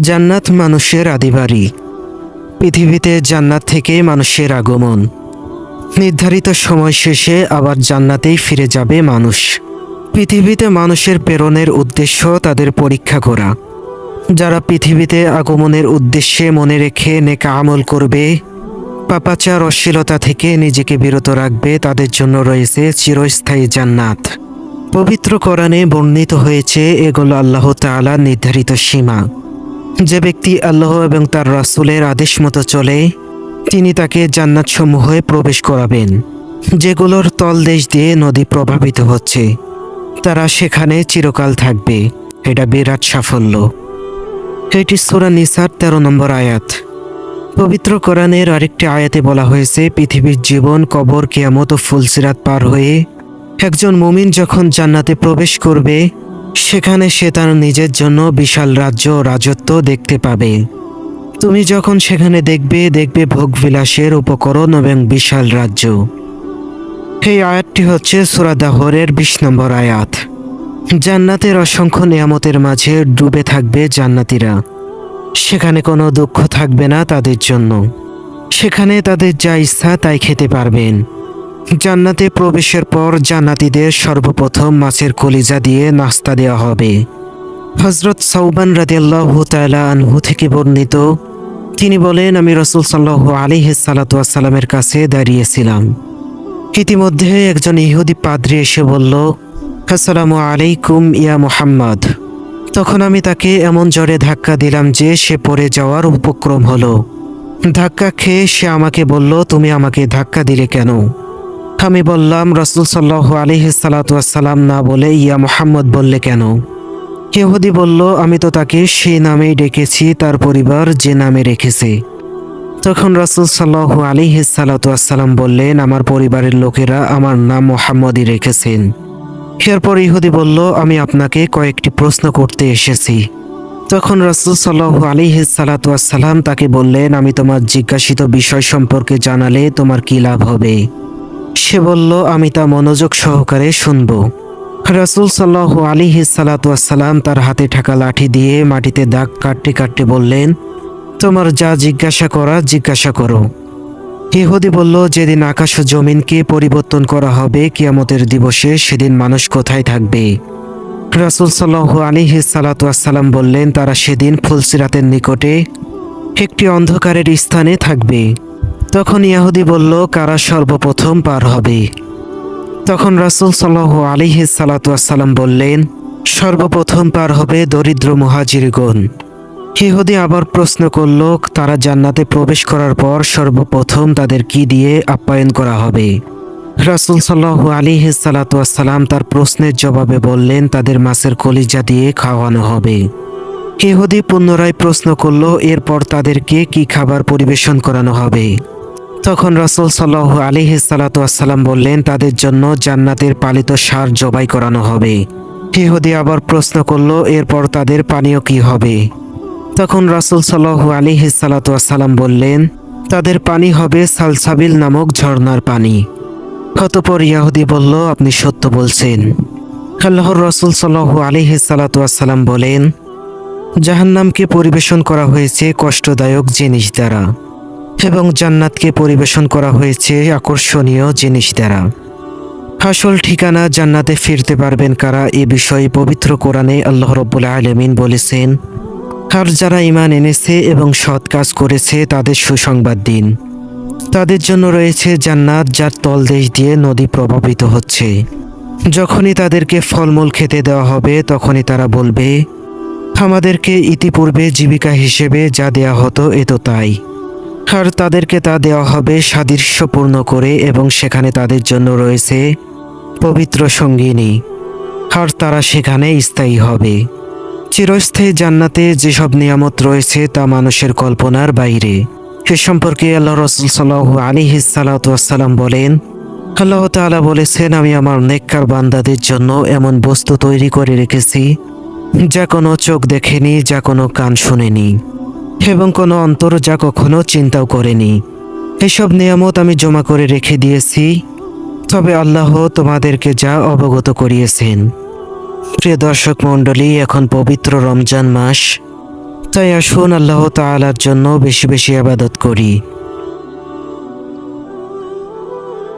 জান্নাত মানুষের আদিবাড়ি পৃথিবীতে জান্নাত থেকে মানুষের আগমন। নির্ধারিত সময় শেষে আবার জান্নাতেই ফিরে যাবে মানুষ। পৃথিবীতে মানুষের প্রেরণের উদ্দেশ্য তাদের পরীক্ষা করা। যারা পৃথিবীতে আগমনের উদ্দেশ্যে মনে রেখে নেকা আমল করবে, পাপাচার, অশ্লীলতা থেকে নিজেকে বিরত রাখবে, তাদের জন্য রয়েছে চিরস্থায়ী জান্নাত। পবিত্র কোরআনে বর্ণিত হয়েছে, এগুলো আল্লাহ তাআলা নির্ধারিত সীমা। যে ব্যক্তি আল্লাহ এবং তার রাসূলের আদেশ মতো চলে, তিনি তাকে জান্নাত সমূহে প্রবেশ করাবেন, যেগুলোর তলদেশ দিয়ে নদী প্রভাবিত হচ্ছে। তারা সেখানে চিরকাল থাকবে। এটা বিরাট সাফল্য। এটি সুরা নিসার তেরো নম্বর আয়াত। পবিত্র কোরআনের আরেকটি আয়াতে বলা হয়েছে, পৃথিবীর জীবন, কবর, কিয়ামত ও ফুলসিরাত পার হয়ে একজন মুমিন যখন জান্নাতে প্রবেশ করবে সেখানে সে তার নিজের জন্য বিশাল রাজ্য রাজত্ব দেখতে পাবে। তুমি যখন সেখানে দেখবে দেখবে ভোগবিলাসের উপকরণ এবং বিশাল রাজ্য। এই আয়াতটি হচ্ছে সুরাদাহরের বিশ নম্বর আয়াত। জান্নাতের অসংখ্য নিয়ামতের মাঝে ডুবে থাকবে জান্নাতিরা। সেখানে কোনো দুঃখ থাকবে না তাদের জন্য। সেখানে তাদের যা ইচ্ছা তাই খেতে পারবেন। জান্নাতে প্রবেশের পর জান্নাতীদের সর্বপ্রথম মাছের কলিজা দিয়ে নাস্তা দেওয়া হবে। হজরত সৌবান রাদিয়াল্লাহ তাআলা আনহু থেকে বর্ণিত, তিনি বলেন, আমি রসুল সাল্লাহ আলিহ সালাতামের কাছে দাঁড়িয়েছিলাম। ইতিমধ্যে একজন ইহুদি পাদ্রী এসে বলল, আসসালামু আলাইকুম ইয়া মুহাম্মদ। তখন আমি তাকে এমন জোরে ধাক্কা দিলাম যে সে পড়ে যাওয়ার উপক্রম হলো। ধাক্কা খেয়ে সে আমাকে বলল, তুমি আমাকে ধাক্কা দিলে কেন? আমি বললাম, রসুল সাল্লাহ আলিহাসাল্লাম না বলে ইয়া মোহাম্মদ বললে কেন? ইহুদি বলল, আমি তো তাকে সেই নামেই ডেকেছি, তার পরিবার যে নামে রেখেছে। তখন রসুল সাল্লাহ আলিহাসাল্লাম বললেন, আমার পরিবারের লোকেরা আমার নাম মোহাম্মদই রেখেছেন। এরপর ইহুদি বলল, আমি আপনাকে কয়েকটি প্রশ্ন করতে এসেছি। তখন রসুল সাল্লাহ আলিহাসাল্লাম তাকে বললেন, আমি তোমার জিজ্ঞাসিত বিষয় সম্পর্কে জানালে তোমার কি লাভ হবে? সে বলল, আমি তা মনোযোগ সহকারে শুনব। রাসুল সাল্লাহ আলিহি সালাতাম তার হাতে ঠাকা লাঠি দিয়ে মাটিতে দাগ কাটতে কাটতে বললেন, তোমার যা জিজ্ঞাসা করা জিজ্ঞাসা করো। ইহুদি বলল, যেদিন আকাশ ও জমিনকে পরিবর্তন করা হবে, কিয়ামতের দিবসে সেদিন মানুষ কোথায় থাকবে? রাসুল সাল্লাহ আলিহি সালাতাম বললেন, তারা সেদিন ফুলসিরাতের নিকটে একটি অন্ধকারের স্থানে থাকবে। তখন ইয়াহুদি বলল, কারা সর্বপ্রথম পার হবে? তখন রাসুল সাল্লাহ আলিহি সালাতাম বললেন, সর্বপ্রথম পার হবে দরিদ্র মহাজিরগণ। ইহুদি আবার প্রশ্ন করল, তারা জান্নাতে প্রবেশ করার পর সর্বপ্রথম তাদের কি দিয়ে আপ্যায়ন করা হবে? রাসুল সাল্লাহ আলিহি সালাতাম তার প্রশ্নের জবাবে বললেন, তাদের মাছের কলিজা দিয়ে খাওয়ানো হবে। ইহুদি পুনরায় প্রশ্ন করল, এরপর তাদেরকে কি খাবার পরিবেশন করানো হবে? তখন রসুল সাল্লাহ আলিহি সালাতাম বললেন, তাদের জন্য জান্নাতের পালিত সার জবাই করানো হবে। ইহুদি আবার প্রশ্ন করল, এরপর তাদের পানীয় কি হবে? তখন রাসুল সাল্লাহ আলিহি সালাতাম বললেন, তাদের পানি হবে সালসাবিল নামক ঝর্ণার পানি। অতপর ইয়াহুদি বলল, আপনি সত্য বলছেন। আল্লাহর রসুল সাল্লাহ আলিহি সালাতাম বলেন, জাহান্নামকে পরিবেশন করা হয়েছে কষ্টদায়ক জিনিস দ্বারা। এবং জান্নাতকে পরিবেশন করা হয়েছে আকর্ষণীয় জিনিস দ্বারা। আসল ঠিকানা জান্নাতে ফিরতে পারবেন কারা এ বিষয়ে পবিত্র কোরআনে আল্লাহ রব্বুল আলমিন বলেছেন, আর যারা ইমান এনেছে এবং সৎ কাজ করেছে, তাদের সুসংবাদ দিন। তাদের জন্য রয়েছে জান্নাত যার তলদেশ দিয়ে নদী প্রভাবিত হচ্ছে। যখনই তাদেরকে ফলমূল খেতে দেওয়া হবে, তখনই তারা বলবে, আমাদেরকে ইতিপূর্বে জীবিকা হিসেবে যা দেয়া হতো, এ তো তাই। আর তাদেরকে তা দেওয়া হবে সাদৃশ্যপূর্ণ করে এবং সেখানে তাদের জন্য রয়েছে পবিত্র সঙ্গিনী। আর তারা সেখানে স্থায়ী হবে। চিরস্থায়ী জান্নাতে যেসব নিয়ামত রয়েছে তা মানুষের কল্পনার বাইরে। সে সম্পর্কে আল্লাহ রসুল সাল্লাহ আলিহি সালাতাম বলেন, আল্লাহ তালা বলেছেন, আমি আমার নেককার বান্দাদের জন্য এমন বস্তু তৈরি করে রেখেছি, যা কোনো চোখ দেখেনি, যা কোনো কান শুনেনি। এবং কোনো অন্তর যা কখনো চিন্তাও করেনি। এসব নিয়ামত আমি জমা করে রেখে দিয়েছি, তবে আল্লাহ তোমাদেরকে যা অবগত করিয়েছেন। প্রিয় দর্শক মণ্ডলী, এখন পবিত্র রমজান মাস। তাই আসুন আল্লাহ তালার জন্য বেশি বেশি আবাদত করি।